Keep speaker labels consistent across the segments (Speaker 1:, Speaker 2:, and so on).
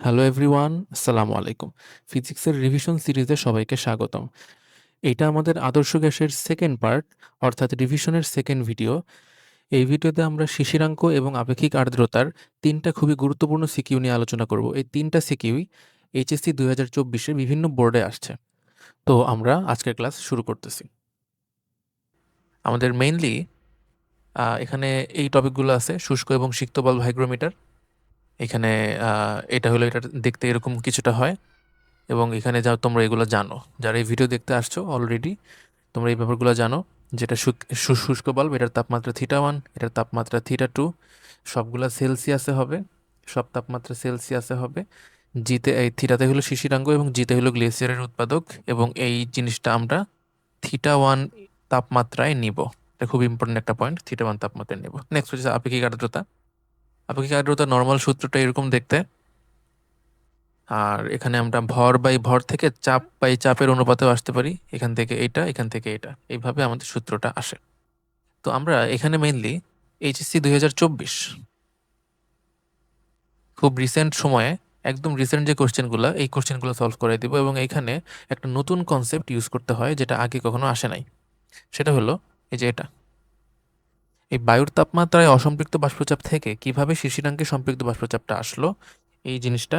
Speaker 1: Hello everyone, আসসালামু আলাইকুম। ফিজিক্সের রিভিশন সিরিজে সবাইকে স্বাগতম। এটা আমাদের আদর্শ গ্যাসের সেকেন্ড পার্ট অর্থাৎ রিভিশনের সেকেন্ড ভিডিও। এই ভিডিওতে আমরা শিশিরাঙ্ক এবং আপেক্ষিক আর্দ্রতার তিনটা খুবই গুরুত্বপূর্ণ সিকিউ নিয়ে আলোচনা করব। এই ৩ টা সিকিউই এইচএসসি ২০২৪ এ বিভিন্ন বোর্ডে আসছে। তো আমরা আজকের ক্লাস শুরু করতেছি। আমাদের মেইনলি এখানে এই টপিকগুলো আছে শুষ্ক এবং সিক্ত বাল্ব হাইগ্রোমিটার। এখানে এটা হলো, এটা দেখতে এরকম কিছুটা হয়। এবং এখানে যা তোমরা এগুলো জানো, যারা এই ভিডিও দেখতে আসছো অলরেডি তোমরা এই ব্যাপারগুলো জানো, যেটা শুষ্ক বাল্ব, এটার তাপমাত্রা থিটা ওয়ান এটার তাপমাত্রা থিটা টু সবগুলা সেলসিয়াসে হবে, সব তাপমাত্রা সেলসিয়াসে হবে। জিতে, এই থিটাতে হলো শিশিরাঙ্গ এবং জিতে হলো গ্লেসিয়ারের উৎপাদক, এবং এই জিনিসটা আমরা থিটা ওয়ান তাপমাত্রায় নিব। এটা খুব ইম্পর্টেন্ট একটা পয়েন্ট থিটা ওয়ান তাপমাত্রায় নেব। নেক্সট হচ্ছে আপেক্ষিক আর্দ্রতা। আপেক্ষিক নরমাল সূত্রটা এরকম দেখতে। আর এখানে আমরা ভর বাই ভর থেকে চাপ বাই চাপের অনুপাতেও আসতে পারি। এখান থেকে এটা, এখান থেকে এটা এইভাবে আমাদের সূত্রটা আসে। তো আমরা এখানে মেইনলি এইচএসসি ২০২৪ খুব রিসেন্ট সময়ে, একদম রিসেন্ট যে কোশ্চেনগুলো এই কোশ্চেনগুলো সলভ করে দিব এবং এইখানে একটা নতুন কনসেপ্ট ইউজ করতে হয়, যেটা আগে কখনো আসে নাই। সেটা হলো এই যে এটা। এই বায়ুর তাপমাত্রায় অসম্পৃক্ত বাষ্পচাপ থেকে কীভাবে শিশিরাঙ্কে সম্পৃক্ত বাষ্পচাপটা আসলো এই জিনিসটা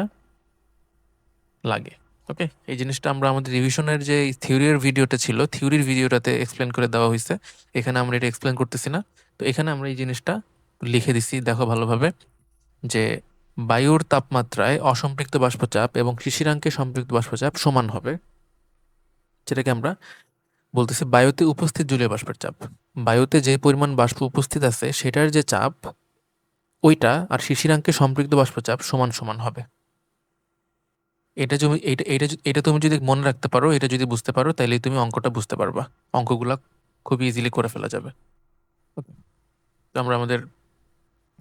Speaker 1: লাগে। ওকে? এই জিনিসটা আমরা আমাদের রিভিশনের যে থিওরির ভিডিওটা ছিল, থিওরির ভিডিওটাতে এক্সপ্লেন করে দেওয়া হয়েছে এখানে আমরা এটা এক্সপ্লেন করতেছি না। তো এখানে আমরা এই জিনিসটা লিখে দিছি দেখো ভালোভাবে যে বায়ুর তাপমাত্রায় অসম্পৃক্ত বাষ্পচাপ এবং শিশিরাঙ্কে সম্পৃক্ত বাষ্পচাপ সমান হবে। যেটাকে আমরা বলতেছি বায়ুতে উপস্থিত জলীয় বাষ্পের চাপ। বায়ুতে যে পরিমাণ বাষ্প উপস্থিত আছে সেটার যে চাপ ওইটা আর শিশিরাঙ্কে সম্পৃক্ত বাষ্পচাপ সমান, সমান হবে। এটা তুমি এটা এটা এটা তুমি যদি মনে রাখতে পারো, এটা যদি বুঝতে পারো তাইলেই তুমি অঙ্কটা বুঝতে পারবা। অঙ্কগুলা খুব ইজিলি করে ফেলা যাবে। ওকে? তো আমরা আমাদের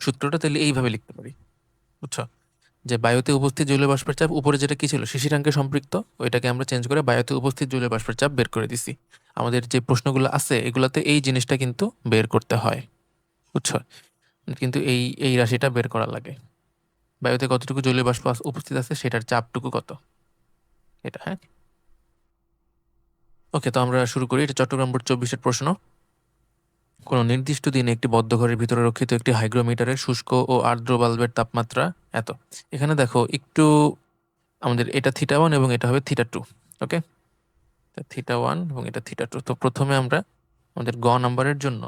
Speaker 1: সূত্রটা তাহলে এইভাবে লিখতে পারি। বুঝছ? যে বায়ুতে উপস্থিত জলীয় বাষ্পের চাপ উপরে যেটা কি ছিল শিশিরাঙ্কে সম্পৃক্ত ওইটাকে আমরা চেঞ্জ করে বায়ুতে উপস্থিত জলীয় বাষ্পের চাপ বের করে দিছি। আমাদের যে প্রশ্নগুলো আছে এগুলাতে এই জিনিসটা কিন্তু বের করতে হয়। বুঝছ? কিন্তু এই এই রাশিটা বের করা লাগে। বায়ুতে কতটুকু জলীয় বাষ্প উপস্থিত আছে সেটার চাপটুকু কত? এটা, হ্যাঁ? ওকে তো আমরা শুরু করি। এটা চট্টগ্রাম বোর্ড চব্বিশের প্রশ্ন। কোনো নির্দিষ্ট দিনে একটি বদ্ধ ঘরের ভিতরে রক্ষিত একটি হাইগ্রোমিটারে শুষ্ক ও আর্দ্র বাল্বের তাপমাত্রা এত। এখানে দেখো একটু আমাদের এটা থিটা ওয়ান এবং এটা হবে theta two okay theta one এবং এটা থিটা টু তো প্রথমে আমরা আমাদের গ নাম্বারের জন্য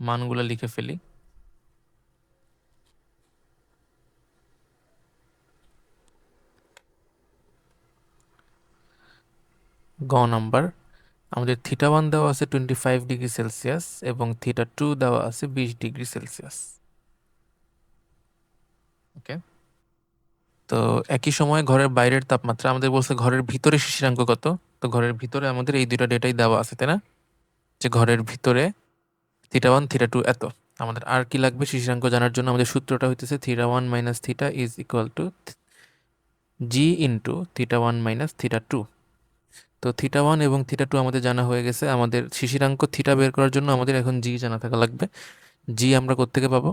Speaker 1: মানগুলো লিখে ফেলি। গ নাম্বার আমাদের থিটা ওয়ান দেওয়া আছে টোয়েন্টি ফাইভ ডিগ্রি সেলসিয়াস এবং থিটা টু দেওয়া আছে বিশ ডিগ্রি সেলসিয়াস ওকে তো একই সময় ঘরের বাইরের তাপমাত্রা, আমাদের বলছে ঘরের ভিতরে শিশিরাঙ্ক কত? তো ঘরের ভিতরে আমাদের এই দুটা ডেটাই দেওয়া আছে, তাই না? যে ঘরের ভিতরে থিটা ওয়ান থিটা টু এত। আমাদের আর কি লাগবে শিশিরাঙ্ক জানার জন্য? আমাদের সূত্রটা হইতেছে theta one minus theta is equal to G into theta one minus theta two তো থিটা ওয়ান এবং থিটা টু আমাদের জানা হয়ে গেছে। আমাদের শিশিরাঙ্ক থিটা বের করার জন্য আমাদের এখন জি জানা থাকা লাগবে। জি আমরা কোত্থেকে পাবো?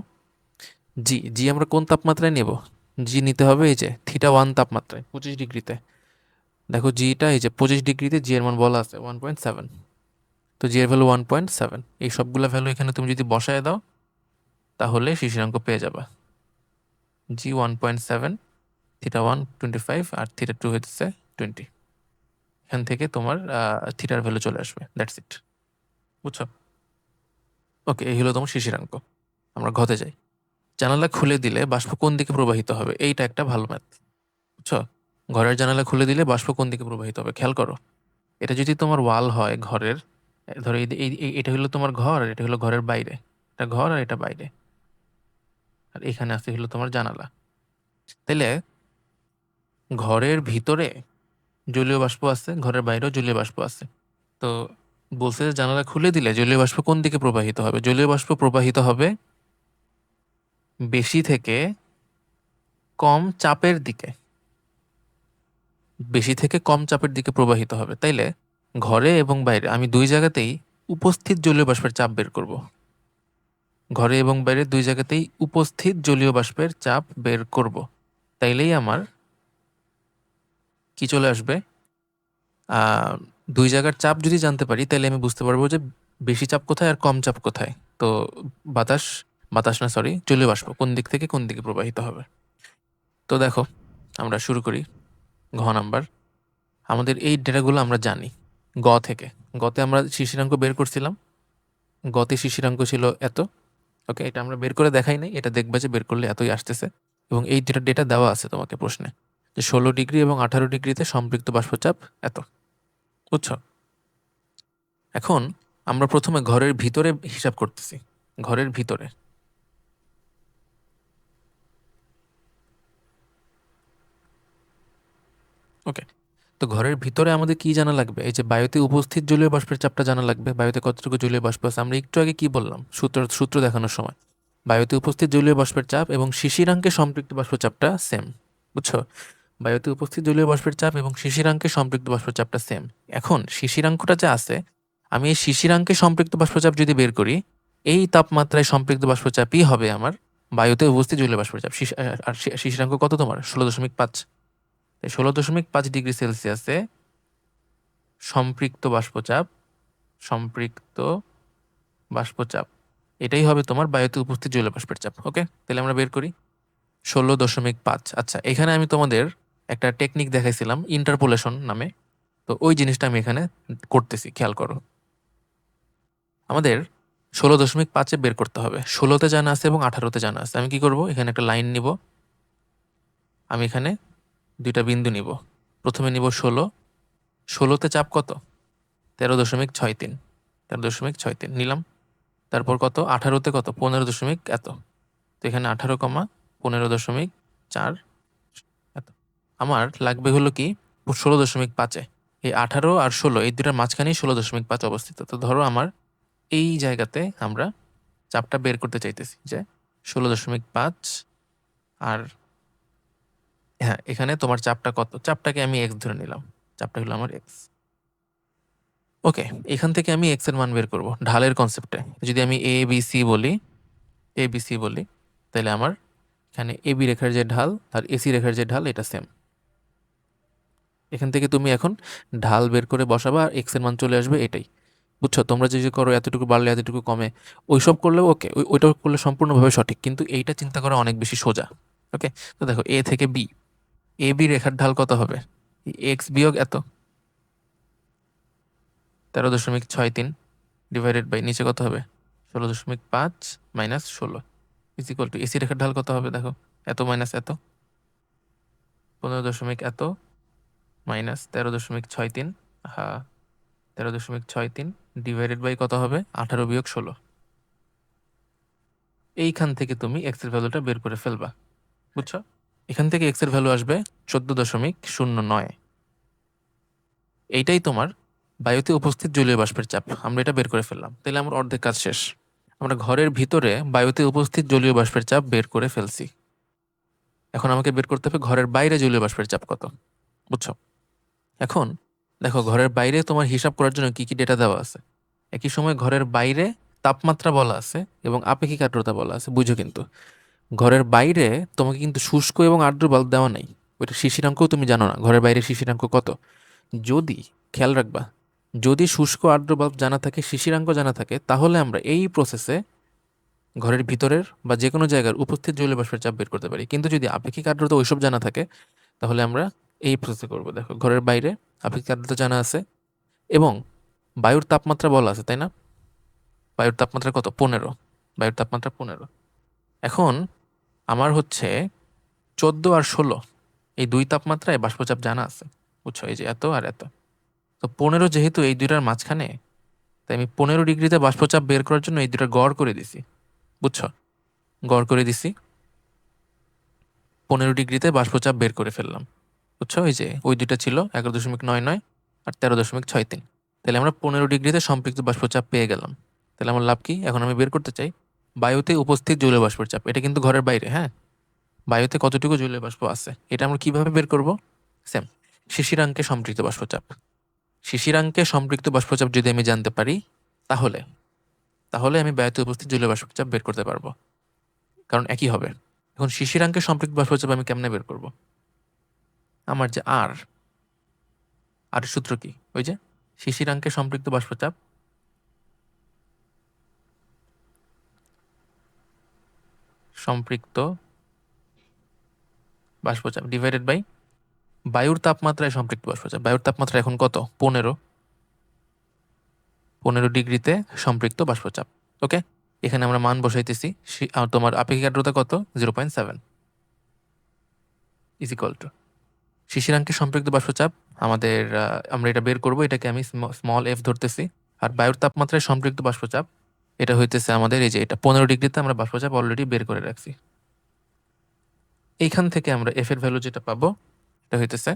Speaker 1: জি জি আমরা কোন তাপমাত্রায় নেব? জি নিতে হবে এই যে থিটা ওয়ান তাপমাত্রায়, পঁচিশ ডিগ্রিতে। দেখো জিটা এই যে পঁচিশ ডিগ্রিতে জি এর মান বলা আছে ওয়ান পয়েন্ট সেভেন তো জি এর ভ্যালু ওয়ান পয়েন্ট সেভেন এই সবগুলো ভ্যালু এখানে তুমি যদি বসায় দাও, তাহলে শিশিরাঙ্ক পেয়ে যাবে। G one point seven theta one twenty five আর থিটা টু হচ্ছে টোয়েন্টি এখান থেকে তোমার থিটার ভ্যালু চলে আসবে। That's it. বুঝছ? ওকে এই হলো তোমার শিশিরাঙ্ক। আমরা ঘতে যাই। জানালা খুলে দিলে বাষ্প কোন দিকে প্রবাহিত হবে? এইটা একটা ভালো ম্যাথ। বুঝছ? ঘরের জানালা খুলে দিলে বাষ্প কোন দিকে প্রবাহিত হবে? খেয়াল করো। এটা যদি তোমার ওয়াল হয় ঘরের, ধরো এই এটা হলো তোমার ঘর আর এটা হলো ঘরের বাইরে। এটা ঘর আর এটা বাইরে। আর এখানে আসতে হলো তোমার জানালা। তাইলে ঘরের ভিতরে জলীয় বাষ্প আছে, ঘরের বাইরেও জলীয় বাষ্প আছে। তো বলছে যে জানালা খুলে দিলে জলীয় বাষ্প কোন দিকে প্রবাহিত হবে? জলীয় বাষ্প প্রবাহিত হবে বেশি থেকে কম চাপের দিকে। বেশি থেকে কম চাপের দিকে প্রবাহিত হবে। তাইলে ঘরে এবং বাইরে আমি দুই জায়গাতেই উপস্থিত জলীয় বাষ্পের চাপ বের করব। ঘরে এবং বাইরে দুই জায়গাতেই উপস্থিত জলীয় বাষ্পের চাপ বের করব। তাইলেই আমার কি চলে আসবে? দুই জায়গার চাপ যদি জানতে পারি, তাহলে আমি বুঝতে পারব যে বেশি চাপ কোথায় আর কম চাপ কোথায়। তো বাতাস বাতাস না সরি জলীয় বাষ্প, কোন দিক থেকে কোন দিকে প্রবাহিত হবে। তো দেখো, আমরা শুরু করি। ঘ নাম্বার, আমাদের এই ডেটাগুলো আমরা জানি, গ থেকে। গতে আমরা শিশিরাঙ্ক বের করছিলাম। গতে শিশিরাঙ্ক ছিল এত। ওকে, এটা আমরা বের করে দেখাই নাই, এটা দেখবে যে বের করলে এতই আসতেছে। এবং এই যেটা ডেটা দেওয়া আছে তোমাকে প্রশ্নে। যে ষোলো ডিগ্রি এবং আঠারো ডিগ্রিতে সম্পৃক্ত বাষ্পচাপ এত। বুঝছ? এখন আমরা প্রথমে ঘরের ভিতরে হিসাব করতেছি। ঘরের ভিতরে। ওকে। তো ঘরের ভিতরে আমাদের কি জানা লাগবে? এই যে বায়ুতে উপস্থিত জলীয় বাষ্পের চাপটা জানা লাগবে। বায়ুতে কতটুকু জলীয় বাষ্প আছে? আমরা একটু আগে কি বললাম? সূত্র সূত্র দেখানোর সময়। বায়ুতে উপস্থিত জলীয় বাষ্পের চাপ এবং শিশিরাঙ্কে সম্পৃক্ত বাষ্প চাপটা সেম বুঝছ? বায়ুতে উপস্থিত জলীয় বাষ্পের চাপ এবং শিশিরাঙ্কে সম্পৃক্ত বাষ্পের চাপটা সেম এখন শিশিরাঙ্কটা যে আছে, আমি এই শিশিরাঙ্কে সম্পৃক্ত বাষ্পচাপ যদি বের করি, এই তাপমাত্রায় সম্পৃক্ত বাষ্পচাপই হবে আমার বায়ুতে উপস্থিত জলীয় বাষ্পের চাপ আর শিশিরাঙ্ক কত তোমার? ষোলো দশমিক পাঁচ। ষোলো দশমিক পাঁচ ডিগ্রি সেলসিয়াসে সম্পৃক্ত বাষ্পচাপ সম্পৃক্ত বাষ্পচাপ, এটাই হবে তোমার বায়ুতে উপস্থিত জলীয় বাষ্পের চাপ ওকে তাহলে আমরা বের করি। ষোলো দশমিক পাঁচ। আচ্ছা এখানে আমি তোমাদের একটা টেকনিক দেখাইছিলাম ইন্টারপোলেশন নামে। তো ওই জিনিসটা আমি এখানে করতেছি, খেয়াল করো। আমাদের ষোলো দশমিক পাঁচে বের করতে হবে। ষোলোতে জানা আছে এবং আঠারোতে জানা আছে। আমি কি করব? এখানে একটা লাইন নিব। আমি এখানে দুইটা বিন্দু নিব। প্রথমে নিব ষোলো। ষোলোতে চাপ কত? তেরো দশমিক ছয় তিন। তেরো দশমিক ছয় তিন। নিলাম। তারপর কত? আঠারোতে কত? পনেরো দশমিক এত। তো এখানে আঠারো কমা পনেরো দশমিক চার আমার লাগবে হলো কি ষোলো দশমিক পাঁচে। এই আঠারো আর ষোলো, এই দুটার মাঝখানেই ষোলো দশমিক পাঁচ অবস্থিত। তো ধরো আমার এই জায়গাতে আমরা চাপটা বের করতে চাইতেছি যে ষোলো দশমিক পাঁচ আর হ্যাঁ এখানে তোমার চাপটা কত? চাপটাকে আমি এক্স ধরে নিলাম। চাপটা হলো আমার এক্স ওকে, এখান থেকে আমি এক্সের মান বের করব ঢালের কনসেপ্টে যদি আমি এ বি সি বলি এ বি সি বলি, তাহলে আমার এখানে এ বি রেখার যে ঢাল আর এসি রেখার যে ঢাল, এটা সেম এখান থেকে তুমি এখন ঢাল বের করে বসাবা আর এক্সের মান চলে আসবে এটাই। বুঝছ? তোমরা যে যে করো, এতটুকু বাড়লে এতটুকু কমে, ওইসব করলেও ওকে ওই, ওইটা করলে সম্পূর্ণভাবে সঠিক, কিন্তু এইটা চিন্তা করা অনেক বেশি সোজা ওকে তো দেখো এ থেকে বি এ বি রেখার ঢাল কত হবে? এক্স বিয়োগ এত, তেরো দশমিক ছয় তিন ডিভাইডেড বাই নিচে কত হবে? ষোলো দশমিক পাঁচ মাইনাস ষোলো ইজ ইকুয়াল টু এসি রেখার ঢাল কত হবে? দেখো, এত মাইনাস এত, পনেরো দশমিক এত মাইনাস তেরো দশমিক ছয় তিন হ্যাঁ তেরো দশমিক ছয় তিন ডিভাইডেড বাই কত হবে? আঠারো বিয়োগ ষোলো। এইখান থেকে তুমি এক্সের ভ্যালুটা বের করে ফেলবা, বুঝছ? এখান থেকে এক্সের ভ্যালু আসবে চোদ্দ দশমিক শূন্য নয়। এইটাই তোমার বায়ুতে উপস্থিত জলীয় বাষ্পের চাপ, আমরা এটা বের করে ফেললাম। তাহলে আমার অর্ধেক কাজ শেষ। আমরা ঘরের ভিতরে বায়ুতে উপস্থিত জলীয় বাষ্পের চাপ বের করে ফেলছি। এখন আমাকে বের করতে হবে ঘরের বাইরে জলীয় বাষ্পের চাপ কত, বুঝছ? এখন, দেখো, ঘরের বাইরে তোমার হিসাব করার জন্য কি কি ডেটা দেওয়া আছে? একই সময় ঘরের বাইরে তাপমাত্রা বলা আছে এবং আপেক্ষিক আর্দ্রতা বলা আছে, বুঝো কিন্তু। ঘরের বাইরে তোমাকে কিন্তু শুষ্ক এবং আর্দ্র বাল্ব দেওয়া নাই। ওইটা শিশিরাঙ্কও তুমি জানো না, ঘরের বাইরে শিশিরাঙ্ক কত? যদি, খেয়াল রাখবা, যদি শুষ্ক আর্দ্র বাল্ব জানা থাকে, শিশিরাঙ্ক জানা থাকে, তাহলে আমরা এই প্রসেসে ঘরের ভিতরের বা যে কোনো জায়গার উপস্থিত জলীয় বাষ্পের চাপ বের করতে পারি। কিন্তু যদি আপেক্ষিক আর্দ্রতা ওইসব জানা থাকে, তাহলে আমরা এই প্রসেসে করব। দেখো, ঘরের বাইরে আপেক্ষিক আর্দ্রতা জানা আছে এবং বায়ুর তাপমাত্রা বলা আছে, তাই না? বায়ুর তাপমাত্রা কত? পনেরো। বায়ুর তাপমাত্রা পনেরো। এখন আমার হচ্ছে চোদ্দ আর ষোলো, এই দুই তাপমাত্রায় বাষ্পচাপ জানা আছে। বুঝছ? এই যে এত আর এত। তো পনেরো যেহেতু এই দুইটার মাঝখানে, তাই আমি পনেরো ডিগ্রিতে বাষ্পচাপ বের করার জন্য এই দুটা গড় করে দিছি। বুঝছ? গড় করে দিছি। পনেরো ডিগ্রিতে বাষ্পচাপ বের করে ফেললাম। বুঝছ? ওই যে, ওই দুইটা ছিল, এগারো দশমিক নয় নয় আর তেরো দশমিক ছয় তিন। তাহলে আমরা পনেরো ডিগ্রিতে সম্পৃক্ত বাষ্পচাপ পেয়ে গেলাম। তাহলে আমার লাভ কি? এখন আমি বের করতে চাই, বায়ুতে উপস্থিত জলীয় বাষ্পের চাপ এটা কিন্তু ঘরের বাইরে হ্যাঁ? বায়ুতে কতটুকু জলীয় বাষ্প আছে? এটা আমরা কীভাবে বের করব? সেম, শিশিরাঙ্কে সম্পৃক্ত বাষ্পচাপ। শিশিরাঙ্কে সম্পৃক্ত বাষ্পচাপ যদি আমি জানতে পারি, তাহলে তাহলে আমি বায়ুতে উপস্থিত জলীয় বাষ্পচাপ বের করতে পারব। কারণ একই হবে। এখন শিশিরাঙ্কে সম্পৃক্ত বাষ্পচাপ আমি কেমনে বের করব? আমার যে আর আর সূত্র কি? ওই যে শিশিরাঙ্কে সম্পৃক্ত বাষ্পচাপ। সম্পৃক্ত বাষ্পচাপ ডিভাইডেড বাই বায়ুর তাপমাত্রায় সম্পৃক্ত বাষ্পচাপ। বায়ুর তাপমাত্রা এখন কত? পনেরো। পনেরো ডিগ্রিতে সম্পৃক্ত বাষ্পচাপ। ওকে? এখানে আমরা মান বসাইতেছি। আর তোমার আপেক্ষিক আর্দ্রতা কত? Zero point seven is to শিশিরাঙ্কে সম্পৃক্ত বাষ্পচাপ, আমাদের আমরা এটা বের করব, এটাকে আমি স্মল এফ ধরতেছি। আর বায়ুর তাপমাত্রায় সম্পৃক্ত বাষ্পচাপ, এটা হইতেছে আমাদের এই যে এটা পনেরো ডিগ্রিতে আমরা বাষ্পচাপ অলরেডি বের করে রাখছি। এইখান থেকে আমরা এফ এর ভ্যালু যেটা পাবো, এটা হইতেছে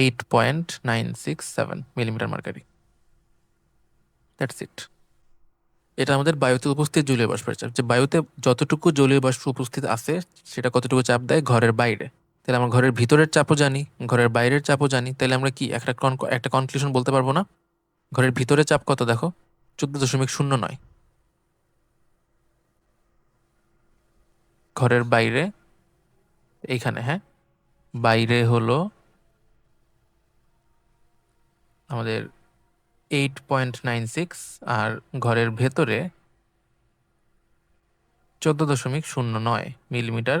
Speaker 1: eight point nine six seven millimetre mercury that's it এটা আমাদের বায়ুতে উপস্থিত জলীয় বাষ্পের চাপ। যে বায়ুতে যতটুকু জলীয় বাষ্প উপস্থিত আছে, সেটা কতটুকু চাপ দেয়? ঘরের বাইরে। তাহলে আমরা ঘরের ভিতরের চাপও জানি, ঘরের বাইরের চাপও জানি, তাহলে আমরা কি একটা কন একটা কনক্লুশন বলতে পারব না? ঘরের ভিতরে চাপ কত দেখো? চোদ্দ দশমিক শূন্য নয়। ঘরের বাইরে, এইখানে হ্যাঁ? বাইরে হলো আমাদের এইট পয়েন্ট নাইন সিক্স আর ঘরের ভেতরে চোদ্দ দশমিক শূন্য নয় মিলিমিটার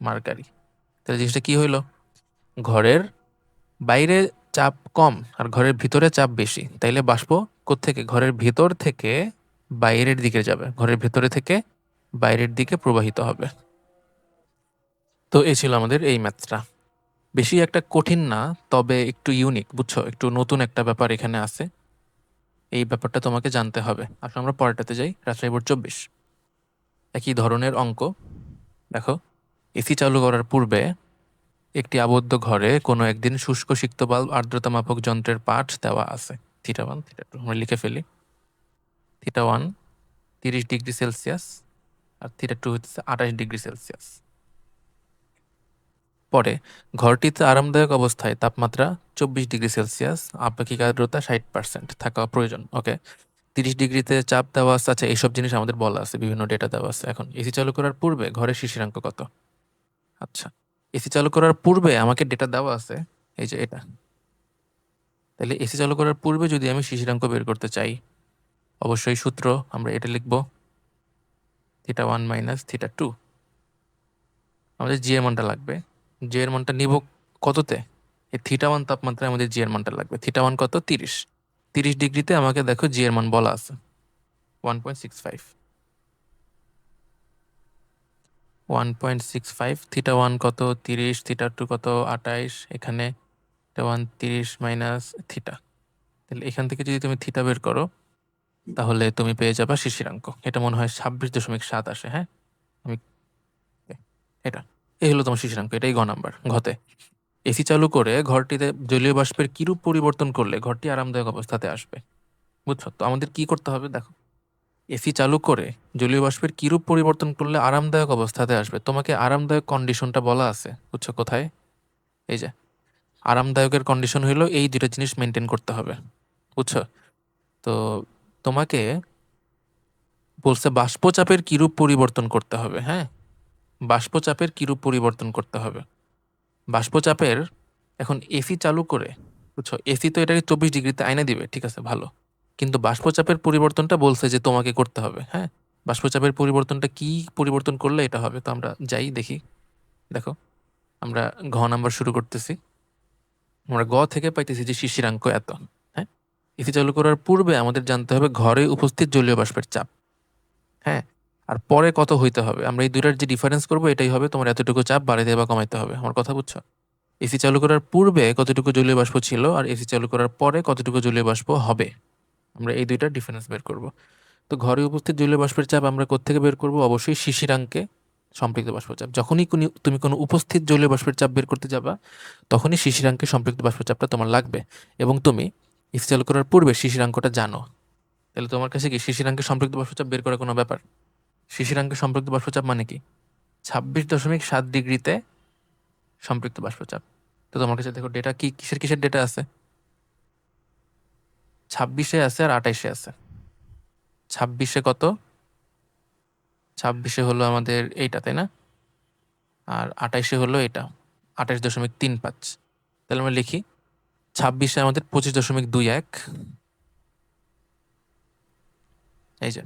Speaker 1: মার্কারি। তাহলে জিনিসটা কি হইল? ঘরের বাইরে চাপ কম আর ঘরের ভিতরে চাপ বেশি। তাইলে বাষ্প থেকে ঘরের ভিতর থেকে বাইরের দিকে যাবে। ঘরের ভিতরে থেকে বাইরের দিকে প্রবাহিত হবে। তো এই ছিল আমাদের এই ম্যাথটা। বেশি একটা কঠিন না, তবে একটু ইউনিক বুঝছ? একটু নতুন একটা ব্যাপার এখানে আছে। এই ব্যাপারটা তোমাকে জানতে হবে। আসলে আমরা পরেরটাতে যাই। রাজশাহী বোর্ড চব্বিশ। একই ধরনের অঙ্ক। দেখো। এসি চালু করার পূর্বে একটি আবদ্ধ ঘরে কোনো একদিন শুষ্ক সিক্ত বাল্ব আর্দ্রতা মাপক যন্ত্রের পাঠ দেওয়া আছে। থিটা ওয়ান, থিটা টু, আমরা লিখে ফেলি। থিটা ওয়ান, তিরিশ ডিগ্রি সেলসিয়াস, আর থিটা টু হচ্ছে আঠাশ ডিগ্রি সেলসিয়াস। পরে, ঘরটিতে আরামদায়ক অবস্থায় তাপমাত্রা চব্বিশ ডিগ্রি সেলসিয়াস, আপেক্ষিক আর্দ্রতা ষাট পার্সেন্ট, থাকা প্রয়োজন, ওকে? তিরিশ ডিগ্রিতে চাপ দেওয়া আছে আচ্ছা এইসব জিনিস আমাদের বলা আছে, বিভিন্ন ডেটা দেওয়া আছে। এখন এসি চালু করার পূর্বে ঘরের শিশিরাঙ্ক কত? আচ্ছা এসি চালু করার পূর্বে আমাকে ডেটা দেওয়া আছে, এই যে এটা। তাহলে এসি চালু করার পূর্বে যদি আমি শিশিরাঙ্ক বের করতে চাই, অবশ্যই সূত্র আমরা এটা লিখব। Theta one minus theta two আমাদের জি এর মানটা লাগবে। জি এর মানটা নিব কততে? এই থিটা ওয়ান তাপমাত্রায় আমাদের জি এর মানটা লাগবে। থিটা ওয়ান কত? তিরিশ। তিরিশ ডিগ্রিতে আমাকে দেখো জি মান বলা আছে। One point six five one point six five theta one কত তিরিশ থিটা টু কত আঠাইশ, এখানে ওয়ান তিরিশ মাইনাস থিটা তাহলে এখান থেকে যদি তুমি থিটা বের করো, তাহলে তুমি পেয়ে যাবা শিশিরাঙ্ক এটা মনে হয় ছাব্বিশ দশমিক সাত আসে হ্যাঁ? আমি এটা। এই হলো তোমার শিশিরাঙ্ক এটাই গ নাম্বার, ঘতে। এসি চালু করে ঘরটিতে জলীয় বাষ্পের কিরূপ পরিবর্তন করলে ঘরটি আরামদায়ক অবস্থাতে আসবে? বুঝছ? তো আমাদের কি করতে হবে? দেখো। এসি চালু করে জলীয় বাষ্পের কিরূপ পরিবর্তন করলে আরামদায়ক অবস্থাতে আসবে? তোমাকে আরামদায়ক কন্ডিশনটা বলা আছে, বুঝছ কোথায়? এই যে, আরামদায়কের কন্ডিশন হইল এই দুটো জিনিস মেনটেন করতে হবে, বুঝছ? তো তোমাকে বলছে বাষ্পচাপের কিরূপ পরিবর্তন করতে হবে হ্যাঁ? বাষ্পচাপের কিরূপ পরিবর্তন করতে হবে। বাষ্পচাপের, এখন এসি চালু করে, বুঝছ? এসি তো এটাকে চব্বিশ ডিগ্রিতে আইনে দিবে, ঠিক আছে, ভালো। কিন্তু বাষ্পচাপের পরিবর্তনটা বলছে যে তোমাকে করতে হবে হ্যাঁ? বাষ্পচাপের পরিবর্তনটা কি পরিবর্তন করলে এটা হবে? তো আমরা যাই, দেখি। দেখো, আমরা ঘ নাম্বার শুরু করতেছি। আমরা গ থেকে পাইতেছি যে শিশিরাঙ্ক এত হ্যাঁ? এসি চালু করার পূর্বে আমাদের জানতে হবে ঘরে উপস্থিত জলীয় বাষ্পের চাপ হ্যাঁ? আর পরে কত হইতে হবে? আমরা এই দুইটার যে ডিফারেন্স করব, এটাই হবে তোমার এতটুকু চাপ বাড়াইতে বা কমাইতে হবে। আমার কথা বুঝছ? এসি চালু করার পূর্বে কতটুকু জলীয় বাষ্প ছিল আর এসি চালু করার পরে কতটুকু জলীয় বাষ্প হবে? আমরা এই দুইটা ডিফারেন্স বের করব। তো ঘরে উপস্থিত জলীয় বাষ্পের চাপ আমরা কোথেকে বের করব? অবশ্যই শিশিরাঙ্কে সম্পৃক্ত বাষ্পচাপ যখনই কোন, তুমি কোনো উপস্থিত জলীয় বাষ্পের চাপ বের করতে যাবা, তখনই শিশিরাঙ্কে সম্পৃক্ত বাষ্পচাপটা তোমার লাগবে। এবং তুমি চালু করার পূর্বে শিশিরাঙ্কটা জানো। তাহলে তোমার কাছে কি শিশিরাঙ্কে সম্পৃক্ত বাষ্পচাপ বের করার কোনো ব্যাপার? শিশিরাঙ্কে সম্পৃক্ত বাষ্পচাপ মানে কি? ছাব্বিশ দশমিক সাত ডিগ্রিতে সম্পৃক্ত বাষ্পচাপ তো তোমার কাছে দেখো ডেটা কি, কিসের কিসের ডেটা আছে? ছাব্বিশে আছে আর আঠাইশে আছে। ছাব্বিশে কত? ছাব্বিশে হলো আমাদের এইটা, তাই না? আর আঠাইশে হলো এটা, আঠাইশ দশমিক তিন পাঁচ। তাহলে আমরা লিখি, ছাব্বিশে আমাদের পঁচিশ দশমিক দুই এক। এই যে,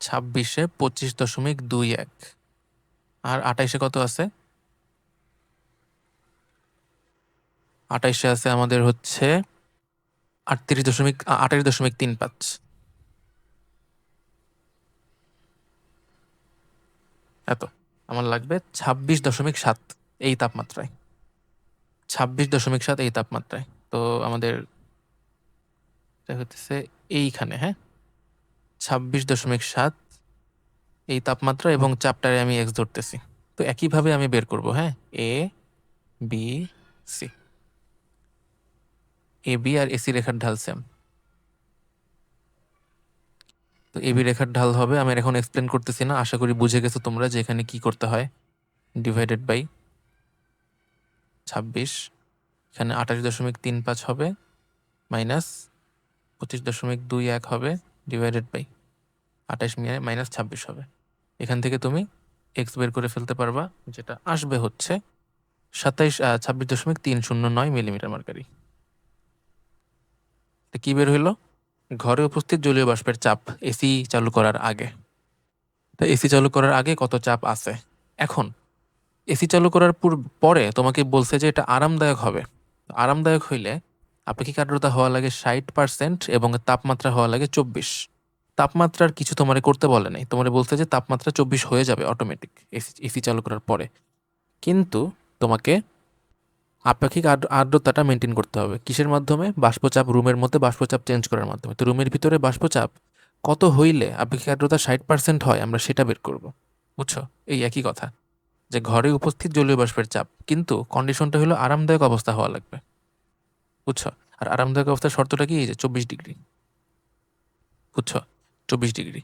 Speaker 1: ছাব্বিশে পঁচিশ দশমিক দুই এক। আর আঠাইশে কত আছে? আঠাইশে আছে আমাদের হচ্ছে আটত্রিশ দশমিক আঠাশ দশমিক তিন পাঁচ। এত, আমার লাগবে ছাব্বিশ দশমিক সাত এই তাপমাত্রায়। ছাব্বিশ দশমিক সাত এই তাপমাত্রায়। তো আমাদের হচ্ছে এইখানে হ্যাঁ? ছাব্বিশ দশমিক সাত এই তাপমাত্রা এবং চাপটারে আমি এক্স ধরতেছি। তো একইভাবে আমি বের করব হ্যাঁ? A B C A B R AC রেখার ঢাল সেম তো এ বি রেখার ঢাল হবে, আমি এখন এক্সপ্লেন করতেছি না, আশা করি বুঝে গেছো তোমরা যে এখানে কি করতে হয়। ডিভাইডেড বাই ছাব্বিশ, এখানে আঠাশ দশমিক তিন পাঁচ হবে মাইনাস পঁচিশ দশমিক দুই এক হবে ডিভাইডেড বাই আঠাশ মাইনাস ছাব্বিশ হবে। এখান থেকে তুমি এক্স বের করে ফেলতে পারবা, যেটা আসবে হচ্ছে সাতাইশ ছাব্বিশ দশমিক তিন শূন্য নয় মিলিমিটার মার্কারি। কি বের হইল? ঘরে উপস্থিত জলীয় বাষ্পের চাপ এসি চালু করার আগে। তা এসি চালু করার আগে কত চাপ আছে? এখন। এসি চালু করার পরে তোমাকে বলছে যে এটা আরামদায়ক হবে। আরামদায়ক হইলে আপেক্ষিক আর্দ্রতা হওয়া লাগে ষাট পার্সেন্ট এবং তাপমাত্রা হওয়া লাগে চব্বিশ। তাপমাত্রার কিছু তোমারে করতে বলে নাই। তোমারে বলছে যে তাপমাত্রা চব্বিশ হয়ে যাবে অটোমেটিক এসি এসি চালু করার পরে। কিন্তু তোমাকে আপেক্ষিক আর্দ্রতাটা মেনটেন করতে হবে। কিসের মাধ্যমে? বাষ্পচাপ রুমের মধ্যে বাষ্পচাপ চেঞ্জ করার মাধ্যমে। তো রুমের ভিতরে বাষ্পচাপ কত হইলে আপেক্ষিক আর্দ্রতা ষাট পার্সেন্ট হয় আমরা সেটা বের করব। বুঝছ? এই একই কথা। যে ঘরে উপস্থিত জলীয় বাষ্পের চাপ, কিন্তু কন্ডিশনটা হলো আরামদায়ক অবস্থা হওয়া লাগবে। বুঝছ? আর আরামদায়ক অবস্থার শর্তটা কি? এই যে চব্বিশ ডিগ্রি। বুঝছ? চব্বিশ ডিগ্রি।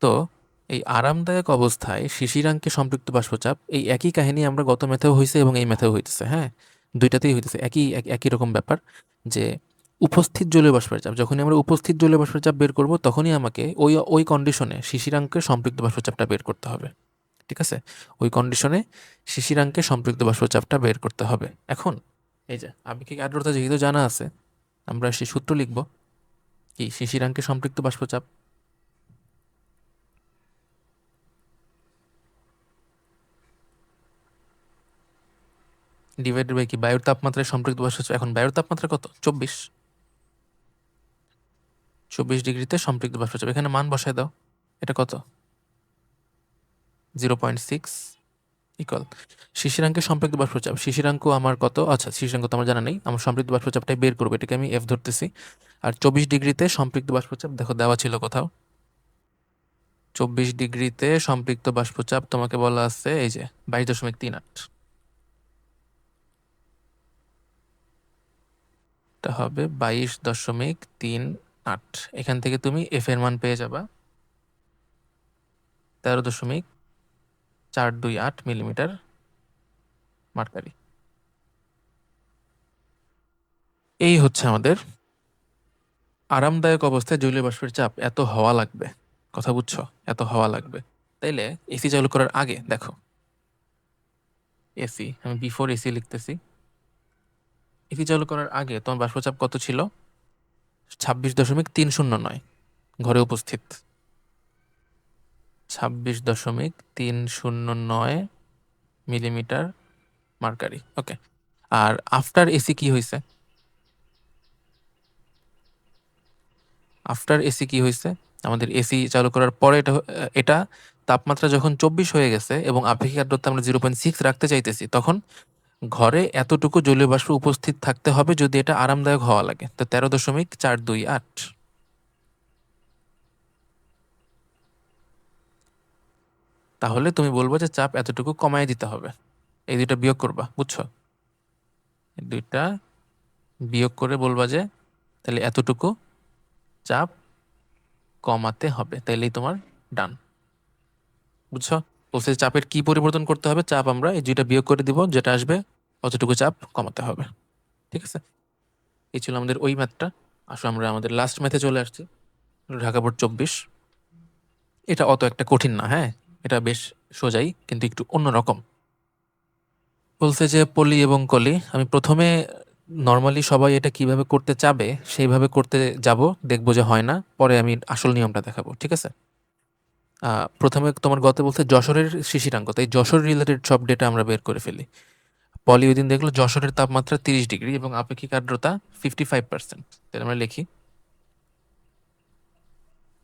Speaker 1: তো এই আরামদায়ক অবস্থায় শিশিরাঙ্কে সম্পৃক্ত বাষ্পচাপ, এই একই কাহিনী আমরা গত ম্যাথেও হয়েছে এবং এই ম্যাথেও হইতেছে হ্যাঁ? দুইটাতেই হইতেছে, একই একই রকম ব্যাপার যে উপস্থিত জলীয় বাষ্পের চাপ যখনই আমরা উপস্থিত জলীয় বাষ্পের চাপ বের করব, তখনই আমাকে ওই ওই কন্ডিশনে শিশিরাঙ্কের সম্পৃক্ত বাষ্পচাপটা বের করতে হবে, ঠিক আছে? ওই কন্ডিশনে শিশিরাঙ্কে সম্পৃক্ত বাষ্পচাপটা বের করতে হবে। এখন, এই যে আপেক্ষিক আর্দ্রতা যেহেতু জানা আছে, আমরা সেই সূত্র লিখব, কি শিশিরাঙ্কে সম্পৃক্ত বাষ্পচাপ ডিভাইডেড বাই কি? বায়ুর তাপমাত্রায় সম্পৃক্ত বাষ্প এখন বায়ুর তাপমাত্রা কত? চব্বিশ। চব্বিশ ডিগ্রিতে সম্পৃক্ত বাষ্পচাপ এখানে মান বসায় দাও। এটা কত? জিরো পয়েন্ট সিক্স ইকল শিশিরাঙ্কে সম্পৃক্ত বাষ্পচাপ শিশিরাঙ্ক আমার কত? আচ্ছা শিশিরাঙ্ক তো আমার জানা নেই। আমার সম্পৃক্ত বাষ্পচাপটাই বের করব। এটাকে আমি এফ ধরতেছি। আর চব্বিশ ডিগ্রিতে সম্পৃক্ত বাষ্পচাপ দেখো দেওয়া ছিল কোথাও। চব্বিশ ডিগ্রিতে সম্পৃক্ত বাষ্পচাপ তোমাকে বলা আছে, এই যে, বাইশ দশমিক তিন আট। এটা হবে বাইশ দশমিক তিন আট। এখান থেকে তুমি এফ এর মান পেয়ে যাবা। তেরো দশমিক চার দুই আট মিলিমিটার মার্কারি। এই হচ্ছে আমাদের আরামদায়ক অবস্থায় জলীয় বাষ্পের চাপ এত হওয়া লাগবে। কথা বুঝছ? এত হওয়া লাগবে। তাইলে এসি চালু করার আগে দেখো। এসি আমি বিফোর এসি লিখতেছি। এসি চালু করার আগে তোমার বাষ্পচাপ কত ছিল? ছাব্বিশ দশমিক তিন শূন্য নয়। ঘরে উপস্থিত। ছাব্বিশ দশমিক তিন শূন্য নয় মিলিমিটার মার্কারি। ওকে। আর আফটার এসি কি হয়েছে আফটার এসি কি হয়েছে আমাদের এসি চালু করার পরে এটা এটা তাপমাত্রা যখন চব্বিশ হয়ে গেছে এবং আপেক্ষিক আর্দ্রতা আমরা জিরো পয়েন্ট সিক্স রাখতে চাইতেছি, তখন ঘরে এতটুকু জলীয় বাষ্প উপস্থিত থাকতে হবে যদি এটা আরামদায়ক হওয়া লাগে। তো তেরো দশমিক চার দুই আট। তাহলে তুমি বলব যে চাপ এতটুকু কমায় দিতে হবে। এই দুইটা বিয়োগ করবা, বুঝছ? দুইটা বিয়োগ করে বলবা যে তাহলে এতটুকু চাপ কমাতে হবে, তাইলেই তোমার ডান। বুঝছ? বলছে চাপের কি পরিবর্তন করতে হবে? চাপ আমরা এই দুইটা বিয়োগ করে দিব, যেটা আসবে অতটুকু চাপ কমাতে হবে। ঠিক আছে? এই ছিল আমাদের ওই ম্যাথটা আসলে আমরা আমাদের লাস্ট ম্যাথে চলে আসছি। ঢাকা বোর্ড চব্বিশ। এটা অত একটা কঠিন না হ্যাঁ? এটা বেশ সোজাই, কিন্তু একটু অন্যরকম। বলছে যে পলি এবং কলি, আমি প্রথমে নর্মালি সবাই এটা কীভাবে করতে চাবে, সেইভাবে করতে যাব, দেখব যে হয় না, পরে আমি আসল নিয়মটা দেখাবো, ঠিক আছে? প্রথমে তোমার গত বলতে যশোরের শিশিরাঙ্ক তাই যশোর রিলেটেড সব ডেটা আমরা বের করে ফেলি। পলি ওই দিন দেখল যশোরের তাপমাত্রা তিরিশ ডিগ্রি এবং আপেক্ষিক আর্দ্রতা ফিফটি ফাইভ পার্সেন্ট তাহলে আমরা লিখি।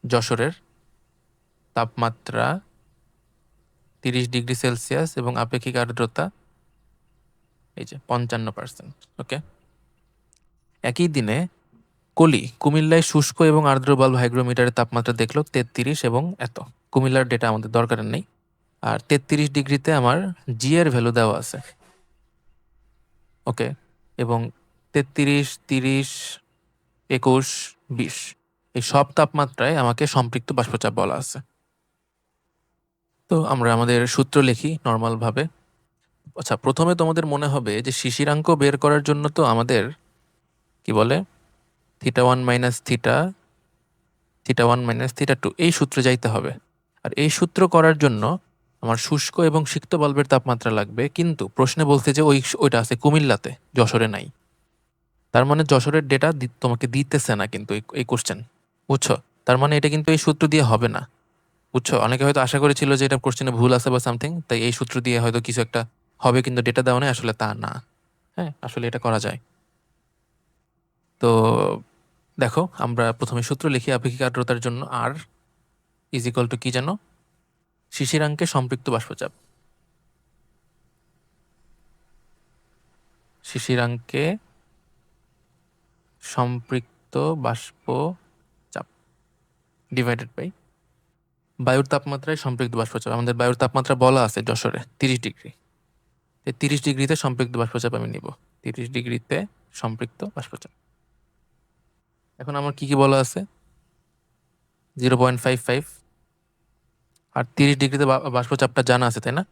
Speaker 1: যশোরের তাপমাত্রা তিরিশ ডিগ্রি সেলসিয়াস এবং আপেক্ষিক আর্দ্রতা এই যে পঞ্চান্ন পার্সেন্ট ওকে একই দিনে কলি কুমিল্লায় শুষ্ক এবং আর্দ্র বাল্ব হাইগ্রোমিটারের তাপমাত্রা দেখল তেত্রিশ এবং এত। কুমিল্লার ডেটা আমাদের দরকার নেই। আর তেত্রিশ ডিগ্রিতে আমার জি এর ভ্যালু দেওয়া আছে। ওকে এবং তেত্রিশ, তিরিশ, একুশ, বিশ, এই সব তাপমাত্রায় আমাকে সম্পৃক্ত বাষ্পচাপ বলা আছে। তো আমরা আমাদের সূত্র লিখি নর্মালভাবে। আচ্ছা প্রথমে তোমাদের মনে হবে যে শিশিরাঙ্ক বের করার জন্য তো আমাদের কি বলে? Theta one minus theta theta one minus theta two এই সূত্রে যাইতে হবে। আর এই সূত্র করার জন্য আমার শুষ্ক এবং সিক্ত বাল্বের তাপমাত্রা লাগবে। কিন্তু প্রশ্নে বলতে যে ওই ওইটা আছে কুমিল্লাতে, যশোরে নাই। তার মানে যশোরের ডেটা তোমাকে দিতেছে না কিন্তু এই কোশ্চেন বুঝছ? তার মানে এটা কিন্তু এই সূত্র দিয়ে হবে না। বুঝছ? অনেকে হয়তো আশা করেছিল যে এটা কোশ্চেনে ভুল আছে বা সামথিং তাই এই সূত্র দিয়ে হয়তো কিছু একটা হবে কিন্তু ডেটা দেওয়া নেই, আসলে তা না। হ্যাঁ আসলে এটা করা যায়। তো দেখো, আমরা প্রথমে সূত্র লিখি আপেক্ষিক আর্দ্রতার জন্য। আর ইজ ইকুয়াল টু কি জানো? শিশিরাঙ্কে সম্পৃক্ত বাষ্পচাপ। শিশিরাঙ্কে সম্পৃক্ত বাষ্প চাপ ডিভাইডেড বাই বায়ুর তাপমাত্রায় সম্পৃক্ত বাষ্পচাপ। আমাদের বায়ুর তাপমাত্রা বলা আছে যশোরে, তিরিশ ডিগ্রি। তিরিশ ডিগ্রিতে সম্পৃক্ত বাষ্পচাপ আমি নিব। তিরিশ ডিগ্রিতে সম্পৃক্ত বাষ্পচাপ। এখন আমার কি কি বলা আছে? জিরো পয়েন্ট ফাইভ ফাইভ আর তিরিশ ডিগ্রিতে বাষ্পচাপটা জানা আছে, তাই না?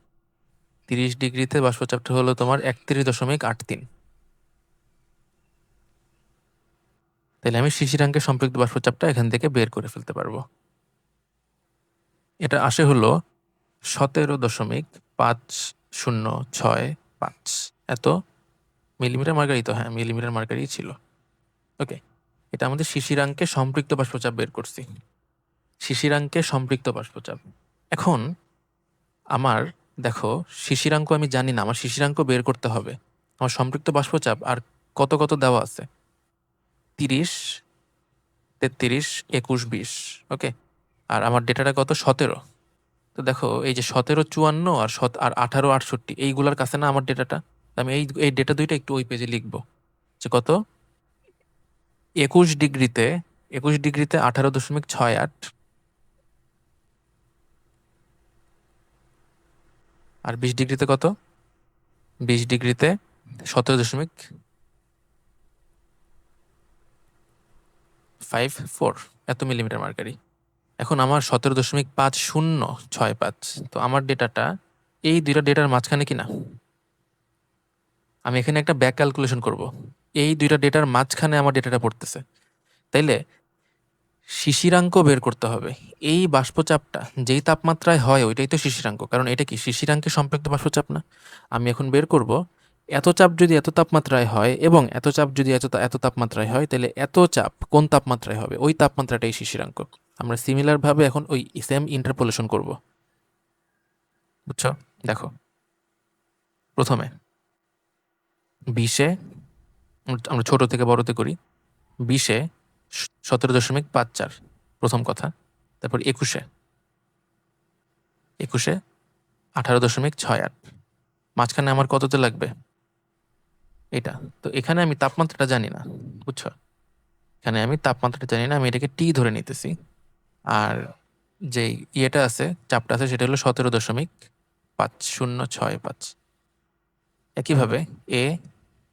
Speaker 1: তিরিশ ডিগ্রিতে বাষ্পচাপটা হলো তোমার একত্রিশ দশমিক আট তিন। তাহলে আমি শিশিরাঙ্কের সম্পৃক্ত বাষ্পচাপটা এখান থেকে বের করে ফেলতে পারব। এটা আসে হলো সতেরো দশমিক পাঁচ শূন্য ছয় পাঁচ। এত মিলিমিটার মার্কারি তো হ্যাঁ মিলিমিটার মার্কারি ছিল। ওকে, এটা আমাদের শিশিরাঙ্কে সম্পৃক্ত বাষ্পচাপ বের করছি। শিশিরাঙ্কে সম্পৃক্ত বাষ্পচাপ। এখন আমার, দেখো, শিশিরাঙ্ক আমি জানি না, আমার শিশিরাঙ্ক বের করতে হবে। আমার সম্পৃক্ত বাষ্পচাপ আর কত কত দেওয়া আছে? তিরিশ, তেত্রিশ, একুশ, বিশ ওকে আর আমার ডেটাটা কত? সতেরো। তো দেখো, এই যে সতেরো, চুয়ান্ন আর সত, আর আঠারো, আটষট্টি, এইগুলার কাছে না আমার ডেটাটা? আমি এই এই ডেটা দুইটা একটু ওই পেজে লিখব। যে কত? একুশ ডিগ্রিতে একুশ ডিগ্রিতে আঠারো দশমিক ছয় আট আর বিশ ডিগ্রিতে কত? বিশ ডিগ্রিতে সতেরো দশমিক ফাইভ ফোর এত মিলিমিটার মার্কারি এখন আমার সতেরো দশমিক পাঁচ শূন্য ছয় পাঁচ। তো আমার ডেটাটা, এই দুইটা ডেটার মাঝখানে কি না আমি এখানে একটা ব্যাক ক্যালকুলেশন করব। এই দুইটা ডেটার মাঝখানে আমার ডেটাটা পড়তেছে। তাইলে শিশিরাঙ্ক বের করতে হবে। এই বাষ্পচাপটা যেই তাপমাত্রায় হয় ওইটাই তো শিশিরাঙ্ক। কারণ এটা কি? শিশিরাঙ্কে সম্পৃক্ত বাষ্পচাপ না। আমি এখন বের করব। এত চাপ যদি এত তাপমাত্রায় হয় এবং এত চাপ যদি এত এত তাপমাত্রায় হয়, তাহলে এত চাপ কোন তাপমাত্রায় হবে? ওই তাপমাত্রাটাই শিশিরাঙ্ক। আমরা সিমিলারভাবে এখন ওই সেম ইন্টারপোলেশন করব। বুঝছ? দেখো। প্রথমে বিশে আমরা ছোট থেকে বড়তে করি। বিশে সতেরো দশমিক পাঁচ চার। প্রথম কথা। তারপর একুশে। একুশে আঠারো দশমিক ছয় আট। মাঝখানে আমার কততে লাগবে? এটা। তো এখানে আমি তাপমাত্রাটা জানি না, বুঝছ? এখানে আমি তাপমাত্রাটা জানি না, আমি এটাকে টি ধরে নিতেছি। আর যে ইয়েটা আছে, চাপটা আছে, সেটা হলো সতেরো দশমিক পাঁচ শূন্য ছয় পাঁচ। একইভাবে এ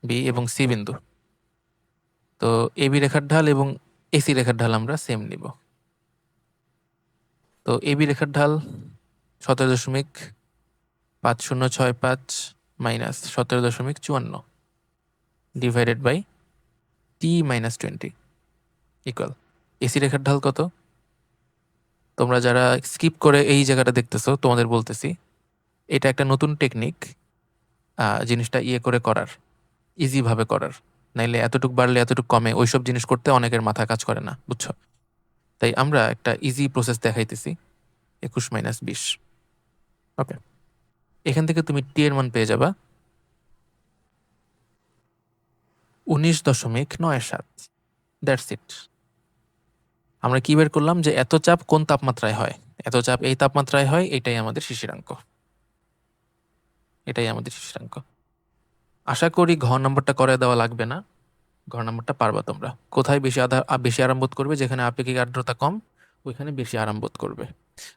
Speaker 1: বি এবং সি বিন্দু। তো এ বি রেখার ঢাল এবং এসি রেখার ঢাল আমরা সেম নিব। তো এবি রেখার ঢাল সতেরো দশমিক পাঁচ শূন্য ছয় পাঁচ মাইনাস সতেরো দশমিক চুয়ান্ন divided by T minus twenty equal AC রেখার ঢাল কত? তোমরা যারা স্কিপ করে এই জায়গাটা দেখতেছো তোমাদের বলতেছি এটা একটা নতুন টেকনিক জিনিসটা ইয়ে করে করার, ইজিভাবে করার। নাইলে এতটুক বাড়লে এতটুক কমে, ওইসব জিনিস করতে অনেকের মাথা কাজ করে না। বুঝছ? তাই আমরা একটা ইজি প্রসেস দেখাইতেছি। ২১ মাইনাস ২০ ওকে। এখান থেকে তুমি টি এর মান পেয়ে যাবা ১৯.৯৭ দ্যাটস ইট। আমরা কি বের করলাম যে এত চাপ কোন তাপমাত্রায় হয়? এত চাপ এই তাপমাত্রায় হয়, এটাই আমাদের শিশিরাঙ্ক। এটাই আমাদের শিশিরাঙ্ক। আশা করি ঘ নম্বরটা করে দেওয়া লাগবে না। ঘর নম্বরটা পারবা তোমরা। কোথায় বেশি আধা আ বেশি আরাম বোধ করবে যেখানে আপেক্ষিক আর্দ্রতা কম ওইখানে বেশি আরাম বোধ করবে।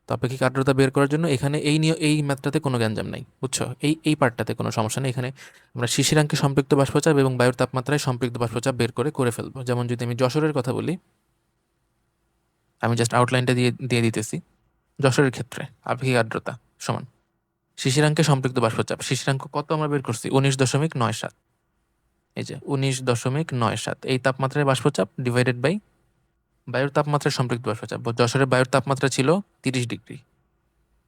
Speaker 1: তো আপেক্ষিক আর্দ্রতা বের করার জন্য এখানে এই নিয়ে এই ম্যাথটাতে কোনো গ্যাঞ্জাম নাই। বুঝছ? এই এই পার্টটাতে কোনো সমস্যা নেই। এখানে আমরা শিশিরাঙ্কে সম্পৃক্ত বাষ্পচাপ এবং বায়ুর তাপমাত্রায় সম্পৃক্ত বাষ্পচাপ বের করে, করে ফেলব। যেমন যদি আমি যশোরের কথা বলি আমি জাস্ট আউটলাইনটা দিয়ে দিয়ে দিতেছি। যশোরের ক্ষেত্রে আপেক্ষিক আর্দ্রতা সমান শিশিরাঙ্কে সম্পৃক্ত বাষ্পচাপ। শিশিরাঙ্ক কত আমরা বের করছি? ১৯.৯৭ এই যে ১৯.৯৭ এই তাপমাত্রায় বাষ্পচাপ ডিভাইডেড বাই বায়ুর তাপমাত্রায় সম্পৃক্ত বাষ্পচাপ। যশোরের বায়ুর তাপমাত্রা ছিল ৩০ ডিগ্রি।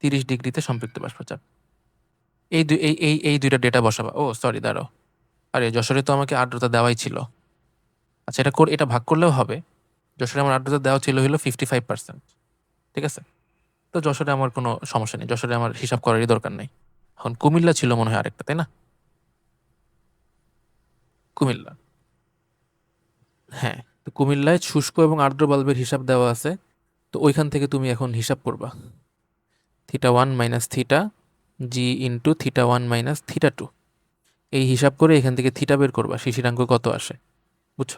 Speaker 1: ৩০ ডিগ্রিতে সম্পৃক্ত বাষ্পচাপ। এই দুই এই এই এই ২ টা ডেটা বসাবা। ও সরি দাঁড়াও। আরে, যশোরে তো আমাকে আর্দ্রতা দেওয়াই ছিল। আচ্ছা এটা এটা ভাগ করলেও হবে। যশোরে আমার আর্দ্রতা দেওয়া ছিল হলো ফিফটি ফাইভ পার্সেন্ট ঠিক আছে? তো যশোরে আমার কোনো সমস্যা নেই। যশোরে আমার হিসাব করারই দরকার নেই এখন কুমিল্লা ছিল মনে হয় আরেকটা, তাই না? কুমিল্লা। হ্যাঁ, তো কুমিল্লায় শুষ্ক এবং আর্দ্র বাল্বের হিসাব দেওয়া আছে। তো ওইখান থেকে তুমি এখন হিসাব করবা। Theta one minus theta G into theta one minus theta two এই হিসাব করে এখান থেকে থিটা বের করবা। শিশিরাঙ্ক কত আসে। বুঝছ?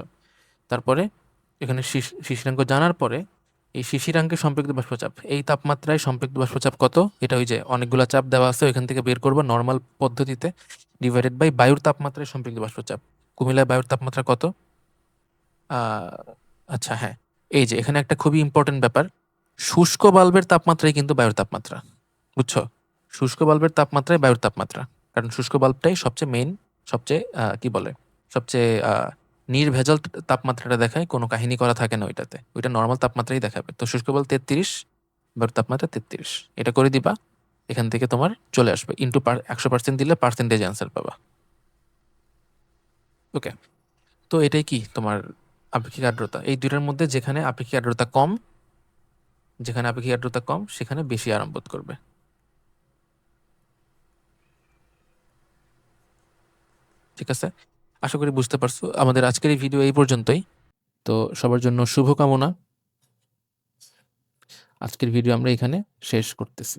Speaker 1: তারপরে এখানে শিশ শিশিরাঙ্ক জানার পরে এই শিশিরাঙ্কে সম্পৃক্ত বাষ্পচাপ। এই তাপমাত্রায় সম্পৃক্ত বাষ্পচাপ কত? এটা ওই যে অনেকগুলা চাপ দেওয়া আছে ওইখান থেকে বের করবা নর্মাল পদ্ধতিতে ডিভাইডেড বাই বায়ুর তাপমাত্রায় সম্পৃক্ত বাষ্পচাপ। কুমিল্লায় বায়ুর তাপমাত্রা কত? আচ্ছা হ্যাঁ, এই যে এখানে একটা খুবই ইম্পোর্টেন্ট ব্যাপার। শুষ্ক বাল্বের তাপমাত্রাই কিন্তু বায়ুর তাপমাত্রা। বুঝছ? শুষ্ক বাল্বের তাপমাত্রায় বায়ুর তাপমাত্রা। কারণ শুষ্ক বাল্বটাই সবচেয়ে মেইন সবচেয়ে কি বলে? সবচেয়ে নির্ভেজাল তাপমাত্রাটা দেখায়। কোনো কাহিনী করা থাকে না ওইটাতে। ওইটা নর্মাল তাপমাত্রাই দেখাবে। তো শুষ্ক বাল্ব ৩৩ বায়ুর তাপমাত্রা ৩৩ এটা করে দিবা। এখান থেকে তোমার চলে আসবে। ইনটু পার ১০০% দিলে পার্সেন্টেজ অ্যান্সার পাবা। ওকে। তো এটাই কি তোমার আপেক্ষিক আর্দ্রতা। এই ২ টার মধ্যে যেখানে আপেক্ষিক আর্দ্রতা কম, যেখানে আপেক্ষিক আর্দ্রতা কম, সেখানে বেশি আরাম বোধ করবে। ঠিক আছে? আশা করি বুঝতে পারছ। আমাদের আজকের এই ভিডিও এই পর্যন্তই। তো সবার জন্য শুভকামনা। আজকের ভিডিও আমরা এখানে শেষ করতেছি।